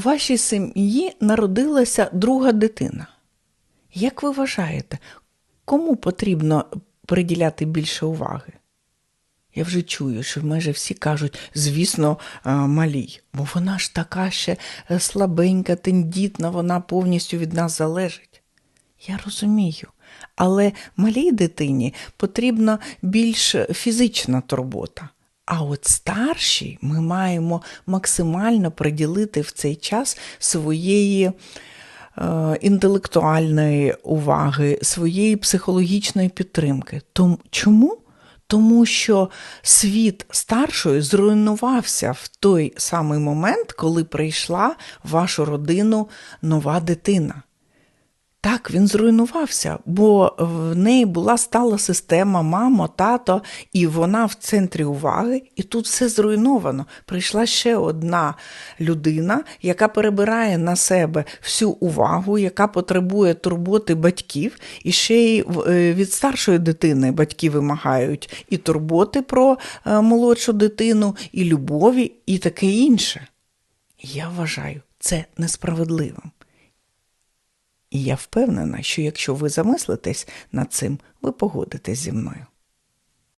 у вашій сім'ї народилася друга дитина. Як ви вважаєте, кому потрібно приділяти більше уваги? Я вже чую, що майже всі кажуть, звісно, е, малій, бо вона ж така ще е, слабенька, тендітна, вона повністю від нас залежить. Я розумію, але малій дитині потрібна більш фізична турбота. А от старшій ми маємо максимально приділити в цей час своєї е, інтелектуальної уваги, своєї психологічної підтримки. Тому чому? Тому що світ старшої зруйнувався в той самий момент, коли прийшла в вашу родину нова дитина. Так, він зруйнувався, бо в неї була стала система мамо, тато, і вона в центрі уваги, і тут все зруйновано. Прийшла ще одна людина, яка перебирає на себе всю увагу, яка потребує турботи батьків, і ще й е, від старшої дитини батьки вимагають і турботи про е, молодшу дитину, і любові, і таке інше. Я вважаю це несправедливим. І я впевнена, що якщо ви замислитесь над цим, ви погодитесь зі мною.